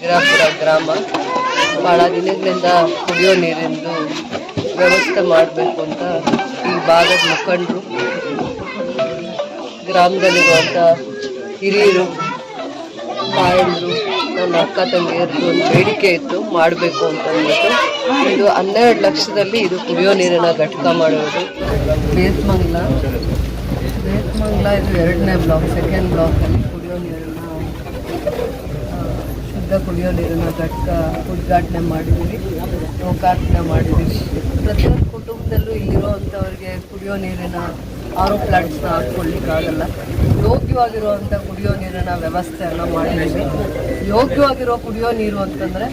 ವೀರಾಪುರ ಗ್ರಾಮ ಭಾಳ ದಿನಗಳಿಂದ ಕುಡಿಯೋ ನೀರಿಂದು ವ್ಯವಸ್ಥೆ ಮಾಡಬೇಕು ಅಂತ ಈ ಭಾಗದ ಮುಖಂಡರು ಗ್ರಾಮದಲ್ಲಿರುವಂಥ ಹಿರಿಯರು ತಾಯಂದರು ನನ್ನ ಅಕ್ಕ ತಂಗಿಯರದ್ದು ಒಂದು ಬೇಡಿಕೆ ಇತ್ತು ಮಾಡಬೇಕು ಅಂತ ಅಂದ್ಬಿಟ್ಟು ಇದು ಹನ್ನೆರಡು ಲಕ್ಷದಲ್ಲಿ ಇದು ಕುಡಿಯೋ ನೀರಿನ ಘಟಕ ಮಾಡುವುದು ಬೇಸ್ಮಂಗ್ಲ ಬೇಸ್ಮಂಗ್ಲ ಇದು ಎರಡನೇ ಬ್ಲಾಕ್ ಸೆಕೆಂಡ್ ಬ್ಲಾಕಲ್ಲಿ ಕುಡಿಯೋ ನೀರಿನ ಆ, ಶುದ್ಧ ಕುಡಿಯೋ ನೀರನ್ನು ಘಟಕ ಉದ್ಘಾಟನೆ ಮಾಡಿದ್ದೀವಿ. ಲೋಕಾರ್ಪಣೆ ಮಾಡಿದ್ದೀವಿ. ಪ್ರತಿಯೊಂದು ಕುಟುಂಬದಲ್ಲೂ ಇಲ್ಲಿರುವಂಥವ್ರಿಗೆ ಕುಡಿಯೋ ನೀರಿನ ಆರೋ ಪ್ಲಾಂಟ್ಸ್ನ ಹಾಕ್ಕೊಳ್ಳಿಕ್ಕಾಗಲ್ಲ. ಯೋಗ್ಯವಾಗಿರುವಂಥ ಕುಡಿಯೋ ನೀರಿನ ವ್ಯವಸ್ಥೆಯನ್ನು ಮಾಡಿದ್ದೀವಿ. ಯೋಗ್ಯವಾಗಿರೋ ಕುಡಿಯೋ ನೀರು ಅಂತಂದರೆ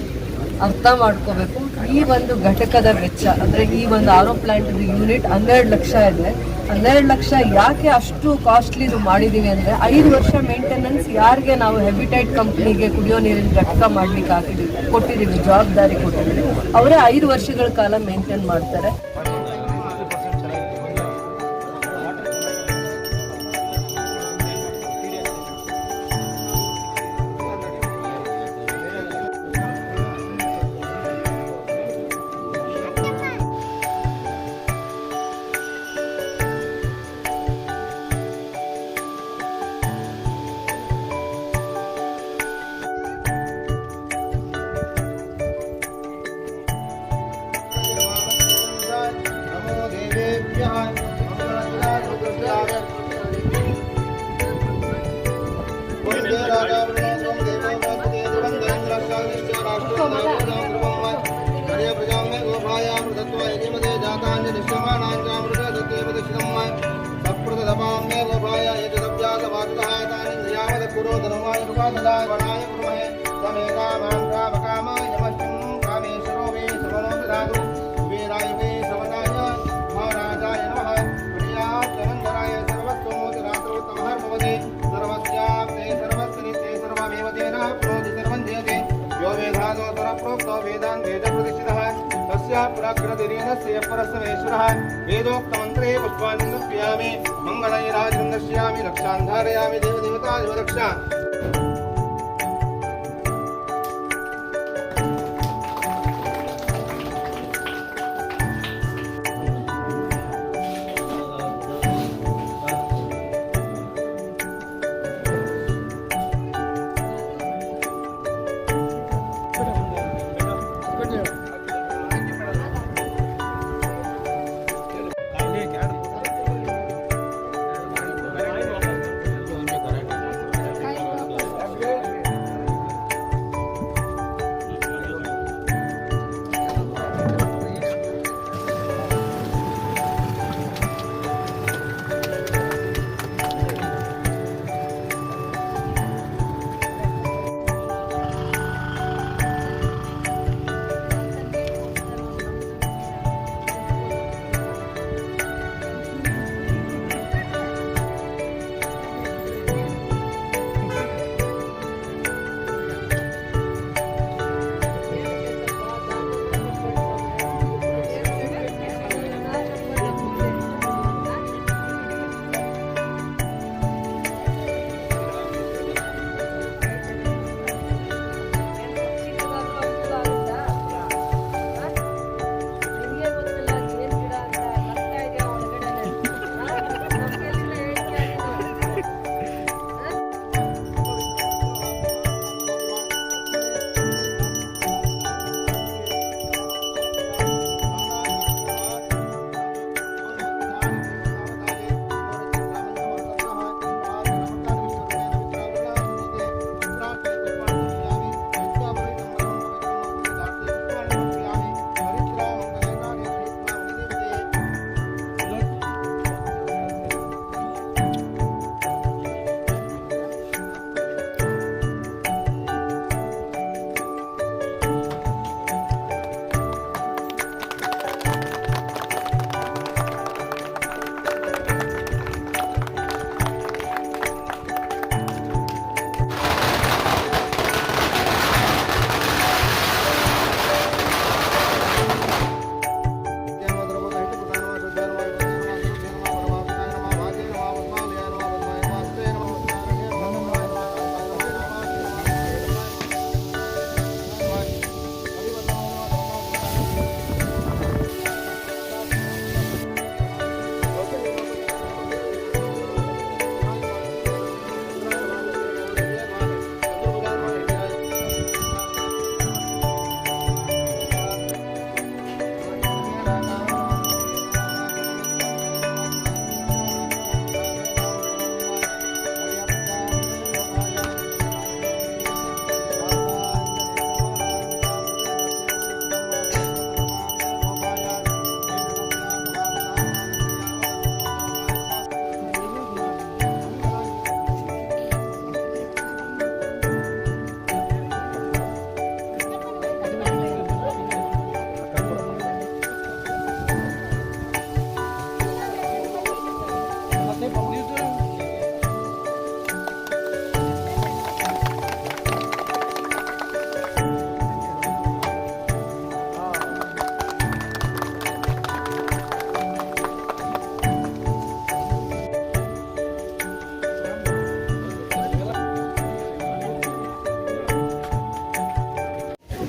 ಅರ್ಥ ಮಾಡ್ಕೋಬೇಕು. ಈ ಒಂದು ಘಟಕದ ವೆಚ್ಚ, ಅಂದರೆ ಈ ಒಂದು ಆರೋ ಪ್ಲಾಂಟ್ ಯೂನಿಟ್ ಹನ್ನೆರಡು ಲಕ್ಷ ಇದೆ. ಹನ್ನೆರಡು ಲಕ್ಷ ಯಾಕೆ ಅಷ್ಟು ಕಾಸ್ಟ್ಲಿದು ಮಾಡಿದ್ದೀವಿ ಅಂದರೆ ಐದು ವರ್ಷ ಮೇಂಟೆನೆನ್ಸ್ ಯಾರಿಗೆ ನಾವು ಹೆಬಿಟೈಟ್ ಕಂಪ್ನಿಗೆ ಕುಡಿಯೋ ನೀರಿನ ಘಟಕ ಮಾಡ್ಲಿಕ್ಕೆ ಹಾಕಿದ್ದೀವಿ ಕೊಟ್ಟಿದ್ದೀವಿ, ಜವಾಬ್ದಾರಿ ಕೊಟ್ಟಿದ್ದೀವಿ. ಅವರೇ ಐದು ವರ್ಷಗಳ ಕಾಲ ಮೇಂಟೈನ್ ಮಾಡ್ತಾರೆ. सप्रदपां मे गोभाय एतदव्यासवाचतः तानिन्द्रियावद पुरोधनमाय कृपाददाय वणाय कुर्महे समेकामां मंत्रेण श्रेयपरस्वेश्वरः वेदोक्तमन्त्रे पुष्पानि नृत्यामि मङ्गलैराजं दर्शयामि रक्षां देवदेवता युवदक्षा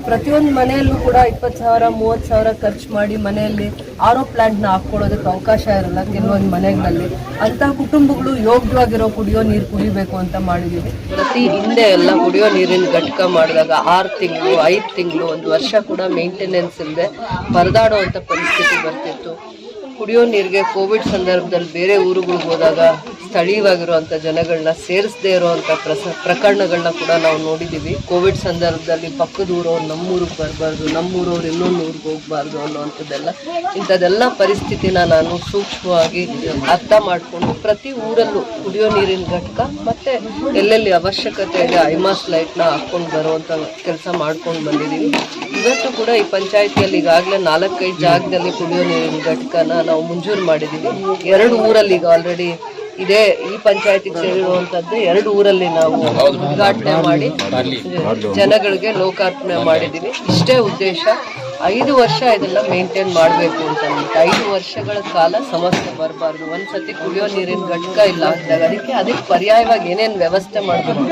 ಪ್ರತಿಯೊಂದು ಮನೆಯಲ್ಲೂ ಕೂಡ ಇಪ್ಪತ್ತು ಸಾವಿರ, ಮೂವತ್ತು ಸಾವಿರ ಖರ್ಚು ಮಾಡಿ ಮನೆಯಲ್ಲಿ ಆರೋ ಪ್ಲಾಂಟ್ನ ಹಾಕ್ಕೊಳ್ಳೋದಕ್ಕೆ ಅವಕಾಶ ಇರಲ್ಲ ಕೆಲವೊಂದು ಮನೆಗಳಲ್ಲಿ. ಅಂತಹ ಕುಟುಂಬಗಳು ಯೋಗ್ಯವಾಗಿರೋ ಕುಡಿಯೋ ನೀರು ಕುಡಿಬೇಕು ಅಂತ ಮಾಡಿದ್ದೀವಿ ಪ್ರತಿ ಹಿಂದೆ ಎಲ್ಲ ಕುಡಿಯೋ ನೀರಿನ ಘಟಕ ಮಾಡಿದಾಗ ಆರು ತಿಂಗಳು, ಐದು ತಿಂಗಳು, ಒಂದು ವರ್ಷ ಕೂಡ ಮೇಂಟೆನೆನ್ಸ್ ಇಲ್ಲದೆ ಪರದಾಡುವಂಥ ಪರಿಸ್ಥಿತಿ ಬರ್ತಿತ್ತು. ಕುಡಿಯೋ ನೀರಿಗೆ ಕೋವಿಡ್ ಸಂದರ್ಭದಲ್ಲಿ ಬೇರೆ ಊರುಗಳಿಗೆ ಹೋದಾಗ ಸ್ಥಳೀಯವಾಗಿರುವಂಥ ಜನಗಳನ್ನ ಸೇರಿಸದೇ ಇರುವಂಥ ಪ್ರಸ, ಪ್ರಕರಣಗಳನ್ನ ಕೂಡ ನಾವು ನೋಡಿದ್ದೀವಿ. ಕೋವಿಡ್ ಸಂದರ್ಭದಲ್ಲಿ ಪಕ್ಕದ ಊರವ್ರು ನಮ್ಮೂರಿಗೆ ಬರಬಾರ್ದು, ನಮ್ಮೂರವ್ರು ಇನ್ನೊಂದು ಊರಿಗೆ ಹೋಗಬಾರ್ದು ಅನ್ನೋವಂಥದ್ದೆಲ್ಲ, ಇಂಥದ್ದೆಲ್ಲ ಪರಿಸ್ಥಿತಿನ ನಾನು ಸೂಕ್ಷ್ಮವಾಗಿ ಅರ್ಥ ಮಾಡಿಕೊಂಡು ಪ್ರತಿ ಊರಲ್ಲೂ ಕುಡಿಯೋ ನೀರಿನ ಘಟಕ ಮತ್ತು ಎಲ್ಲೆಲ್ಲಿ ಅವಶ್ಯಕತೆ ಇದೆ ಐಮಾಸ್ ಲೈಟ್ನ ಹಾಕ್ಕೊಂಡು ಬರುವಂಥ ಕೆಲಸ ಮಾಡ್ಕೊಂಡು ಬಂದಿದ್ದೀವಿ ಇವತ್ತು ಕೂಡ ಈ ಪಂಚಾಯತಿಯಲ್ಲಿ ಈಗಾಗಲೇ ನಾಲ್ಕೈದು ಜಾಗದಲ್ಲಿ ಕುಡಿಯೋ ನೀರಿನ ಘಟಕನ ನಾವು ಮಂಜೂರು ಮಾಡಿದ್ದೀವಿ ಎರಡು ಊರಲ್ಲಿ ಈಗ ಆಲ್ರೆಡಿ ಇದೇ. ಈ ಪಂಚಾಯತಿ ಸೇರಿರುವಂತದ್ದು ಎರಡು ಊರಲ್ಲಿ ನಾವು ಉದ್ಘಾಟನೆ ಮಾಡಿ ಜನಗಳಿಗೆ ಲೋಕಾರ್ಪಣೆ ಮಾಡಿದ್ದೀವಿ ಇಷ್ಟೇ ಉದ್ದೇಶ. ಐದು ವರ್ಷ ಇದೆಲ್ಲ ಮೇಂಟೈನ್ ಮಾಡಬೇಕು ಅಂತ ಐದು ವರ್ಷಗಳ ಕಾಲ ಸಮಸ್ಯೆ ಬರಬಾರ್ದು. ಒಂದ್ಸತಿ ಕುಡಿಯೋ ನೀರಿನ ಘಟಕ ಇಲ್ಲ ಅಂದಾಗ ಅದಕ್ಕೆ ಅದಕ್ಕೆ ಪರ್ಯಾಯವಾಗಿ ಏನೇನು ವ್ಯವಸ್ಥೆ ಮಾಡಬೇಕು?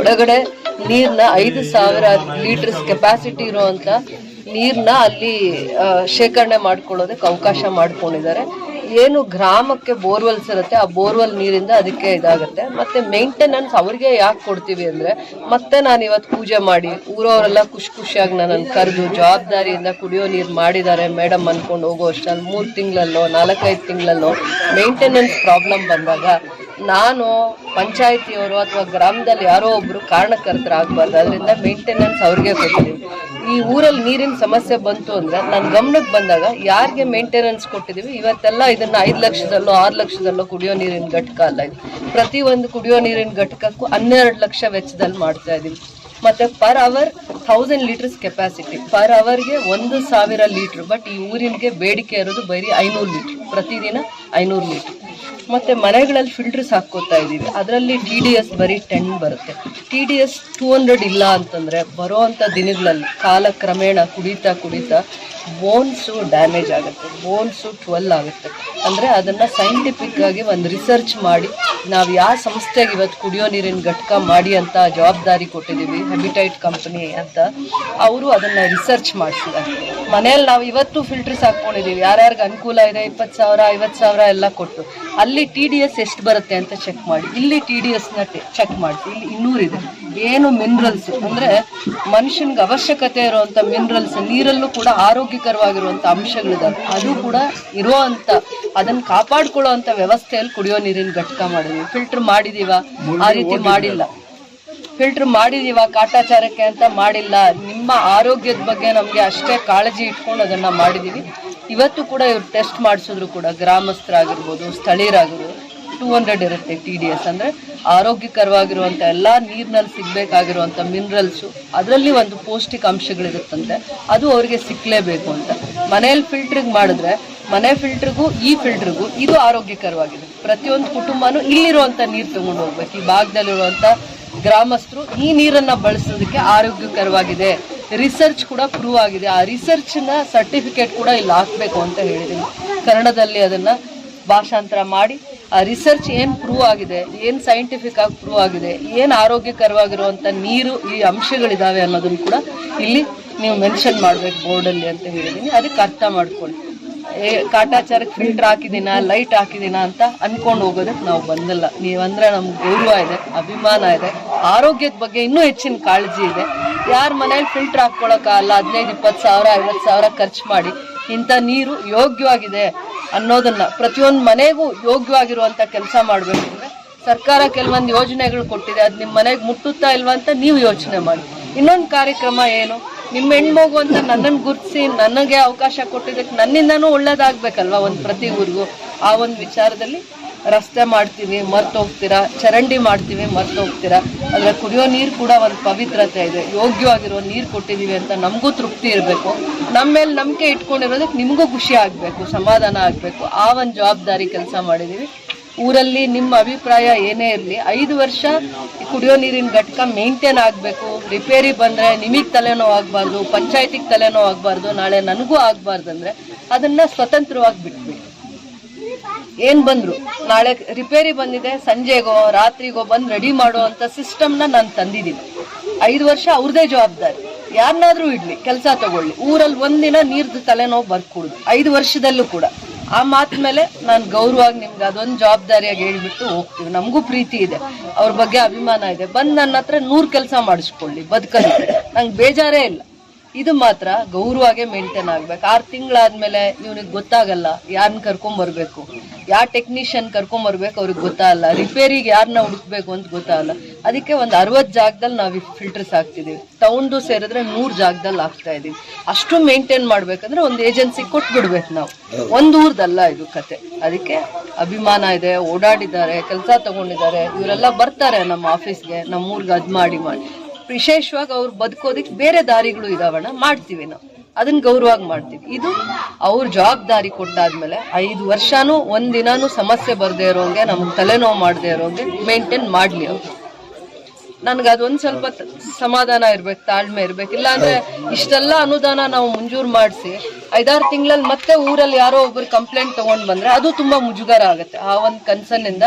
ಒಳಗಡೆ ನೀರನ್ನ ಐದು ಸಾವಿರ ಲೀಟರ್ಸ್ ಕೆಪಾಸಿಟಿ ಇರುವಂತ ನೀರನ್ನ ಅಲ್ಲಿ ಶೇಖರಣೆ ಮಾಡ್ಕೊಳ್ಳೋದಕ್ಕೆ ಅವಕಾಶ ಮಾಡ್ಕೊಂಡಿದ್ದಾರೆ. ಏನು ಗ್ರಾಮಕ್ಕೆ ಬೋರ್ವೆಲ್ಸ್ ಇರುತ್ತೆ ಆ ಬೋರ್ವೆಲ್ ನೀರಿಂದ ಅದಕ್ಕೆ ಇದಾಗುತ್ತೆ. ಮತ್ತೆ ಮೇಂಟೆನೆನ್ಸ್ ಅವ್ರಿಗೆ ಯಾಕೆ ಕೊಡ್ತೀವಿ ಅಂದ್ರೆ, ಮತ್ತೆ ನಾನು ಇವತ್ತು ಪೂಜೆ ಮಾಡಿ, ಊರವರೆಲ್ಲ ಖುಷಿ ಖುಷಿಯಾಗಿ ನನ್ನನ್ನು ಕರೆದು ಜವಾಬ್ದಾರಿಯಿಂದ ಕುಡಿಯೋ ನೀರು ಮಾಡಿದ್ದಾರೆ ಮೇಡಮ್ ಅನ್ಕೊಂಡು ಹೋಗೋ ಅಷ್ಟಲ್ಲಿ ಮೂರು ತಿಂಗಳಲ್ಲೋ, ನಾಲ್ಕೈದು ತಿಂಗಳಲ್ಲೋ ಮೇಂಟೆನೆನ್ಸ್ ಪ್ರಾಬ್ಲಮ್ ಬಂದಾಗ ನಾನು ಪಂಚಾಯತಿಯವರು ಅಥವಾ ಗ್ರಾಮದಲ್ಲಿ ಯಾರೋ ಒಬ್ರು ಕಾರಣಕರ್ತರಾಗಬಾರ್ದು. ಅದರಿಂದ ಮೇಂಟೆನೆನ್ಸ್ ಅವ್ರಿಗೆ ಕೊಡ್ತೀವಿ ಈ ಊರಲ್ಲಿ ನೀರಿನ ಸಮಸ್ಯೆ ಬಂತು ಅಂದ್ರೆ ನನ್ನ ಗಮನಕ್ಕೆ ಬಂದಾಗ ಯಾರಿಗೆ ಮೇಂಟೆನೆನ್ಸ್ ಕೊಟ್ಟಿದ್ದೀವಿ? ಇವತ್ತೆಲ್ಲ ಇದನ್ನ ಐದು ಲಕ್ಷದಲ್ಲೋ, ಆರು ಲಕ್ಷದಲ್ಲೋ ಕುಡಿಯೋ ನೀರಿನ ಘಟಕ ಅಲ್ಲ ಇದು. ಪ್ರತಿ ಒಂದು ಕುಡಿಯೋ ನೀರಿನ ಘಟಕಕ್ಕೂ ಹನ್ನೆರಡು ಲಕ್ಷ ವೆಚ್ಚದಲ್ಲಿ ಮಾಡ್ತಾ ಇದೀವಿ. ಮತ್ತೆ per hour thousand litres capacity per ಅವರ್ಗೆ ಒಂದು ಸಾವಿರ ಲೀಟರ್ ಬಟ್ ಈ ಊರಿನಿಗೆ ಬೇಡಿಕೆ ಇರೋದು ಬರೀ ಐನೂರು ಲೀಟ್ರ್ ಪ್ರತಿದಿನ ಐನೂರು ಲೀಟ್ರ್ ಮತ್ತೆ ಮನೆಗಳಲ್ಲಿ ಫಿಲ್ಟರ್ಸ್ ಹಾಕೋತಾ ಇದ್ದೀವಿ. ಅದರಲ್ಲಿ ಟಿ ಡಿ ಎಸ್ ಬರೀ ಟೆನ್ ಬರುತ್ತೆ. T D S two hundred ಇಲ್ಲ ಅಂತಂದ್ರೆ ಬರುವಂತ ದಿನಗಳಲ್ಲಿ ಕಾಲಕ್ರಮೇಣ ಕುಡಿತಾ ಕುಡಿತಾ ಬೋನ್ಸು ಡ್ಯಾಮೇಜ್ ಆಗುತ್ತೆ. ಬೋನ್ಸು ಟ್ವೆಲ್ ಆಗುತ್ತೆ. ಅಂದರೆ ಅದನ್ನು ಸೈಂಟಿಫಿಕ್ಕಾಗಿ ಒಂದು ರಿಸರ್ಚ್ ಮಾಡಿ, ನಾವು ಯಾವ ಸಂಸ್ಥೆಗೆ ಇವತ್ತು ಕುಡಿಯೋ ನೀರಿನ ಘಟಕ ಮಾಡಿ ಅಂತ ಜವಾಬ್ದಾರಿ ಕೊಟ್ಟಿದ್ದೀವಿ ಹೆಬಿಟೈಟ್ ಕಂಪನಿ ಅಂತ, ಅವರು ಅದನ್ನು ರಿಸರ್ಚ್ ಮಾಡಿಸಿದ್ದಾರೆ ಮನೆಯಲ್ಲಿ ನಾವು ಇವತ್ತು ಫಿಲ್ಟರ್ಸ್ ಹಾಕ್ಕೊಂಡಿದ್ದೀವಿ ಯಾರ್ಯಾರಿಗೆ ಅನುಕೂಲ ಇದೆ, ಇಪ್ಪತ್ತು ಸಾವಿರ, ಐವತ್ತು ಸಾವಿರ ಎಲ್ಲ ಕೊಟ್ಟು. ಅಲ್ಲಿ ಟಿ ಡಿ ಎಸ್ ಎಷ್ಟು ಬರುತ್ತೆ ಅಂತ ಚೆಕ್ ಮಾಡಿ. ಇಲ್ಲಿ ಟಿ ಡಿ ಎಸ್ನ ಚೆಕ್ ಮಾಡಿ ಇಲ್ಲಿ ಇನ್ನೂರಿದೆ ಏನು ಮಿನರಲ್ಸ್ ಅಂದರೆ ಮನುಷ್ಯನಿಗೆ ಅವಶ್ಯಕತೆ ಇರುವಂಥ ಮಿನರಲ್ಸ್ ನೀರಲ್ಲೂ ಕೂಡ ಆರೋಗ್ಯಕರವಾಗಿರುವಂಥ ಅಂಶಗಳಿದಾವೆ. ಅದು ಕೂಡ ಇರುವಂತ ಅದನ್ನು ಕಾಪಾಡ್ಕೊಳ್ಳೋ ಅಂಥ ವ್ಯವಸ್ಥೆಯಲ್ಲಿ ಕುಡಿಯೋ ನೀರಿನ ಘಟಕ ಮಾಡಿದ್ವಿ. ಫಿಲ್ಟರ್ ಮಾಡಿದೀವ? ಆ ರೀತಿ ಮಾಡಿಲ್ಲ. ಫಿಲ್ಟರ್ ಮಾಡಿದೀವ ಕಾಟಾಚಾರಕ್ಕೆ ಅಂತ ಮಾಡಿಲ್ಲ. ನಿಮ್ಮ ಆರೋಗ್ಯದ ಬಗ್ಗೆ ನಮಗೆ ಅಷ್ಟೇ ಕಾಳಜಿ ಇಟ್ಕೊಂಡು ಅದನ್ನ ಮಾಡಿದೀವಿ. ಇವತ್ತು ಕೂಡ ಇವ್ರು ಟೆಸ್ಟ್ ಮಾಡಿಸಿದ್ರು ಕೂಡ ಗ್ರಾಮಸ್ಥರಾಗಿರ್ಬೋದು ಸ್ಥಳೀಯರಾಗಿರ್ಬೋದು. ಟೂ ಹಂಡ್ರೆಡ್ ಇರುತ್ತೆ ಟಿ ಡಿ ಎಸ್ ಅಂದರೆ ಆರೋಗ್ಯಕರವಾಗಿರುವಂಥ ಎಲ್ಲ ನೀರಿನಲ್ಲಿ ಸಿಗಬೇಕಾಗಿರುವಂಥ ಮಿನರಲ್ಸು ಅದರಲ್ಲಿ ಒಂದು ಪೌಷ್ಟಿಕಾಂಶಗಳಿರುತ್ತಂತೆ. ಅದು ಅವರಿಗೆ ಸಿಕ್ಕಲೇಬೇಕು ಅಂತ. ಮನೆಯಲ್ಲಿ ಫಿಲ್ಟ್ರಿಗೆ ಮಾಡಿದ್ರೆ, ಮನೆ ಫಿಲ್ಟ್ರಿಗೂ ಈ ಫಿಲ್ಟ್ರಿಗೂ ಇದು ಆರೋಗ್ಯಕರವಾಗಿದೆ. ಪ್ರತಿಯೊಂದು ಕುಟುಂಬನೂ ಇಲ್ಲಿರುವಂಥ ನೀರು ತಗೊಂಡು ಹೋಗ್ಬೇಕು. ಈ ಭಾಗದಲ್ಲಿರುವಂಥ ಗ್ರಾಮಸ್ಥರು ಈ ನೀರನ್ನ ಬಳಸೋದಕ್ಕೆ ಆರೋಗ್ಯಕರವಾಗಿದೆ. ರಿಸರ್ಚ್ ಕೂಡ ಪ್ರೂವ್ ಆಗಿದೆ. ಆ ರಿಸರ್ಚ್ನ ಸರ್ಟಿಫಿಕೇಟ್ ಕೂಡ ಇಲ್ಲಿ ಹಾಕ್ಬೇಕು ಅಂತ ಹೇಳಿದ್ದೀನಿ. ಕನ್ನಡದಲ್ಲಿ ಅದನ್ನ ಭಾಷಾಂತರ ಮಾಡಿ ರಿಸರ್ಚ್ ಏನು ಪ್ರೂವ್ ಆಗಿದೆ, ಏನು ಸೈಂಟಿಫಿಕ್ ಆಗಿ ಪ್ರೂವ್ ಆಗಿದೆ, ಏನು ಆರೋಗ್ಯಕರವಾಗಿರುವಂಥ ನೀರು, ಈ ಅಂಶಗಳಿದ್ದಾವೆ ಅನ್ನೋದನ್ನು ಕೂಡ ಇಲ್ಲಿ ನೀವು ಮೆನ್ಷನ್ ಮಾಡಬೇಕು ಬೋರ್ಡಲ್ಲಿ ಅಂತ ಹೇಳಿದ್ದೀನಿ ಅದಕ್ಕೆ ಅರ್ಥ ಮಾಡ್ಕೊಳ್ಳಿ. ಏ, ಕಾಟಾಚಾರಕ್ಕೆ ಫಿಲ್ಟರ್ ಹಾಕಿದ್ದೀನ ಲೈಟ್ ಹಾಕಿದ್ದೀನ ಅಂತ ಅಂದ್ಕೊಂಡು ಹೋಗೋದಕ್ಕೆ ನಾವು ಬಂದಲ್ಲ. ನೀವಂದ್ರೆ ನಮ್ಗೆ ಗೌರವ ಇದೆ, ಅಭಿಮಾನ ಇದೆ, ಆರೋಗ್ಯದ ಬಗ್ಗೆ ಇನ್ನೂ ಹೆಚ್ಚಿನ ಕಾಳಜಿ ಇದೆ. ಯಾರ ಮನೇಲಿ ಫಿಲ್ಟರ್ ಹಾಕ್ಕೊಳಕ್ಕಾಗಲ್ಲ ಹದಿನೈದು, ಇಪ್ಪತ್ತು ಸಾವಿರ, ಐವತ್ತು ಸಾವಿರ ಖರ್ಚು ಮಾಡಿ ಇಂಥ ನೀರು ಯೋಗ್ಯವಾಗಿದೆ. ಅನ್ನೋದನ್ನ ಪ್ರತಿಯೊಂದು ಮನೆಗೂ ಯೋಗ್ಯವಾಗಿರುವಂತ ಕೆಲಸ ಮಾಡಬೇಕು ಅಂದ್ರೆ ಸರ್ಕಾರ ಕೆಲವೊಂದು ಯೋಜನೆಗಳು ಕೊಟ್ಟಿದೆ, ಅದು ನಿಮ್ಮ ಮನೆಗೆ ಮುಟ್ಟುತ್ತಾ ಇಲ್ವಾ ಅಂತ ನೀವು ಯೋಚನೆ ಮಾಡಿ. ಇನ್ನೊಂದು ಕಾರ್ಯಕ್ರಮ ಏನು? ನಿಮ್ಮ ಹೆಣ್ಮಗು ಅಂತ ನನ್ನನ್ನು ಗುರುತಿಸಿ, ನನಗೆ ಅವಕಾಶ ಕೊಟ್ಟಿದ್ದಕ್ಕೆ ನನ್ನಿಂದನೂ ಒಳ್ಳೇದಾಗ್ಬೇಕಲ್ವಾ ಒಂದು ಪ್ರತಿ ಊರಿಗೂ? ಆ ಒಂದು ವಿಚಾರದಲ್ಲಿ ರಸ್ತೆ ಮಾಡ್ತೀವಿ, ಮರ್ತು ಹೋಗ್ತೀರಾ? ಚರಂಡಿ ಮಾಡ್ತೀವಿ, ಮರ್ತು ಹೋಗ್ತೀರಾ? ಆದರೆ ಕುಡಿಯೋ ನೀರು ಕೂಡ ಒಂದು ಪವಿತ್ರತೆ ಇದೆ. ಯೋಗ್ಯವಾಗಿರೋ ನೀರು ಕೊಟ್ಟಿದ್ದೀವಿ ಅಂತ ನಮಗೂ ತೃಪ್ತಿ ಇರಬೇಕು. ನಮ್ಮ ಮೇಲೆ ನಂಬಿಕೆ ಇಟ್ಕೊಂಡಿರೋದಕ್ಕೆ ನಿಮಗೂ ಖುಷಿ ಆಗಬೇಕು, ಸಮಾಧಾನ ಆಗಬೇಕು. ಆ ಒಂದು ಜವಾಬ್ದಾರಿ ಕೆಲಸ ಮಾಡಿದ್ದೀವಿ ಊರಲ್ಲಿ ನಿಮ್ಮ ಅಭಿಪ್ರಾಯ ಏನೇ ಇರಲಿ, ಐದು ವರ್ಷ ಕುಡಿಯೋ ನೀರಿನ ಘಟಕ ಮೇಂಟೈನ್ ಆಗಬೇಕು. ರಿಪೇರಿ ಬಂದರೆ ನಿಮಗೆ ತಲೆನೋವು ಆಗಬಾರ್ದು, ಪಂಚಾಯತಿಗೆ ತಲೆನೋವು ಆಗಬಾರ್ದು, ನಾಳೆ ನನಗೂ ಆಗಬಾರ್ದು ಅಂದರೆ ಅದನ್ನು ಸ್ವತಂತ್ರವಾಗಿ ಬಿಟ್ಬಿಡಿ. ಏನ್ ಬಂದ್ರು? ನಾಳೆ ರಿಪೇರಿ ಬಂದಿದೆ, ಸಂಜೆಗೋ, ರಾತ್ರಿಗೋ ಬಂದು ರೆಡಿ ಮಾಡೋ ಅಂತ ಸಿಸ್ಟಮ್ನ ನಾನು ತಂದಿದ್ದೀನಿ. ಐದು ವರ್ಷ ಅವ್ರದೇ ಜವಾಬ್ದಾರಿ. ಯಾರನ್ನಾದ್ರೂ ಇಡ್ಲಿ, ಕೆಲಸ ತಗೊಳ್ಳಿ. ಊರಲ್ಲಿ ಒಂದಿನ ನೀರ್ದು ತಲೆನೋವು ಬರ್ಕೊಡುದು. ಐದು ವರ್ಷದಲ್ಲೂ ಕೂಡ. ಆ ಮಾತ ಮೇಲೆ ನಾನು ಗೌರವವಾಗಿ ನಿಮ್ಗೆ ಅದೊಂದು ಜವಾಬ್ದಾರಿಯಾಗಿ ಹೇಳ್ಬಿಟ್ಟು ಹೋಗ್ತೀವಿ. ನಮಗೂ ಪ್ರೀತಿ ಇದೆ. ಅವ್ರ ಬಗ್ಗೆ ಅಭಿಮಾನ ಇದೆ. ಬಂದು ನನ್ನ ಹತ್ರ ನೂರು ಕೆಲಸ ಮಾಡಿಸ್ಕೊಳ್ಳಿ ಬದುಕಲ್ಲಿ ನಂಗೆ ಬೇಜಾರೇ ಇಲ್ಲ. ಇದು ಮಾತ್ರ ಗೌರವಾಗೆ ಮೇಂಟೈನ್ ಆಗ್ಬೇಕು. ಆರು ತಿಂಗಳಾದ್ಮೇಲೆ ಇವನಿಗೆ ಗೊತ್ತಾಗಲ್ಲ ಯಾರನ್ನ ಕರ್ಕೊಂಬರ್ಬೇಕು ಯಾವ ಟೆಕ್ನಿಷಿಯನ್ ಕರ್ಕೊಂಬರ್ಬೇಕು ಅವ್ರಿಗೆ ಗೊತ್ತಾಗಲ್ಲ. ರಿಪೇರಿಗೆ ಯಾರನ್ನ ಹುಡುಕ್ಬೇಕು ಅಂತ ಗೊತ್ತಾಗಲ್ಲ. ಅದಕ್ಕೆ ಒಂದು ಅರವತ್ತು ಜಾಗದಲ್ಲಿ ನಾವು ಫಿಲ್ಟರ್ಸ್ ಹಾಕ್ತಿದೀವಿ ತೌಂಡು ಸೇರಿದ್ರೆ ನೂರು ಜಾಗದಲ್ಲಿ ಹಾಕ್ತಾ ಇದೀವಿ. ಅಷ್ಟು ಮೇಂಟೈನ್ ಮಾಡ್ಬೇಕಂದ್ರೆ ಒಂದು ಏಜೆನ್ಸಿ ಕೊಟ್ಬಿಡ್ಬೇಕು ನಾವು. ಒಂದು ಊರ್ದಲ್ಲ ಇದು ಕತೆ. ಅದಕ್ಕೆ ಅಭಿಮಾನ ಇದೆ ಓಡಾಡಿದ್ದಾರೆ ಕೆಲಸ ತಗೊಂಡಿದ್ದಾರೆ. ಇವರೆಲ್ಲ ಬರ್ತಾರೆ ನಮ್ಮ ಆಫೀಸ್ಗೆ ನಮ್ಮ ಊರಿಗೆ ಅದ್ ಮಾಡಿ ಮಾಡಿ. ವಿಶೇಷವಾಗಿ ಅವ್ರು ಬದುಕೋದಿಕ್ ಬೇರೆ ದಾರಿಗಳು ಇದಾವಣ್ಣ, ಮಾಡ್ತೀವಿ ನಾವು. ಅದನ್ನ ಗೌರವವಾಗಿ ಮಾಡ್ತೀವಿ. ಇದು ಅವ್ರ ಜವಾಬ್ದಾರಿ ಕೊಟ್ಟಾದ್ಮೇಲೆ ಐದು ವರ್ಷನೂ ಒಂದ್ ದಿನಾನು ಸಮಸ್ಯೆ ಬರ್ದೇ ಇರೋಂಗೆ ನಮ್ಗೆ ತಲೆನೋವು ಮಾಡದೇ ಇರೋಂಗೆ ಮೇಂಟೈನ್ ಮಾಡ್ಲಿ ಅವ್ರು. ನನ್ಗೆ ಅದೊಂದು ಸ್ವಲ್ಪ ಸಮಾಧಾನ ಇರ್ಬೇಕು, ತಾಳ್ಮೆ ಇರ್ಬೇಕು. ಇಲ್ಲಾಂದ್ರೆ ಇಷ್ಟೆಲ್ಲ ಅನುದಾನ ನಾವು ಮಂಜೂರು ಮಾಡಿಸಿ ಐದಾರು ತಿಂಗಳಲ್ಲಿ ಮತ್ತೆ ಊರಲ್ಲಿ ಯಾರೋ ಒಬ್ರು ಕಂಪ್ಲೇಂಟ್ ತಗೊಂಡ್ ಬಂದ್ರೆ ಅದು ತುಂಬಾ ಮುಜುಗರ ಆಗುತ್ತೆ. ಆ ಒಂದು ಕನ್ಸನ್ನಿಂದ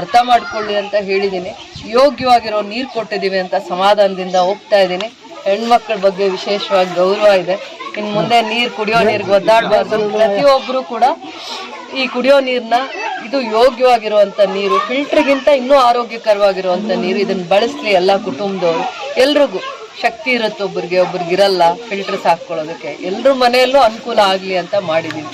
ಅರ್ಥ ಮಾಡ್ಕೊಳ್ಳಿ ಅಂತ ಹೇಳಿದೀನಿ. ಯೋಗ್ಯವಾಗಿರೋ ನೀರು ಕೊಟ್ಟಿದ್ದೀವಿ ಅಂತ ಸಮಾಧಾನದಿಂದ ಹೋಗ್ತಾ ಇದ್ದೀನಿ. ಹೆಣ್ಮಕ್ಳ ಬಗ್ಗೆ ವಿಶೇಷವಾಗಿ ಗೌರವ ಇದೆ. ಇನ್ನು ಮುಂದೆ ನೀರು ಕುಡಿಯೋ ನೀರಿಗೆ ಒದ್ದಾಡಬಾರ್ದು. ಪ್ರತಿಯೊಬ್ಬರು ಕೂಡ ಈ ಕುಡಿಯೋ ನೀರನ್ನ ಇದು ಯೋಗ್ಯವಾಗಿರುವಂಥ ನೀರು, ಫಿಲ್ಟ್ರಿಗಿಂತ ಇನ್ನೂ ಆರೋಗ್ಯಕರವಾಗಿರುವಂಥ ನೀರು ಇದನ್ನು ಬಳಸಲಿ ಎಲ್ಲ ಕುಟುಂಬದವರು. ಎಲ್ರಿಗೂ ಶಕ್ತಿ ಇರುತ್ತೆ ಒಬ್ರಿಗೆ ಒಬ್ರಿಗೆ ಇರಲ್ಲ ಫಿಲ್ಟರ್ಸ್ ಹಾಕ್ಕೊಳ್ಳೋದಕ್ಕೆ ಎಲ್ಲರೂ ಮನೆಯಲ್ಲೂ ಅನುಕೂಲ ಆಗಲಿ ಅಂತ ಮಾಡಿದೀವಿ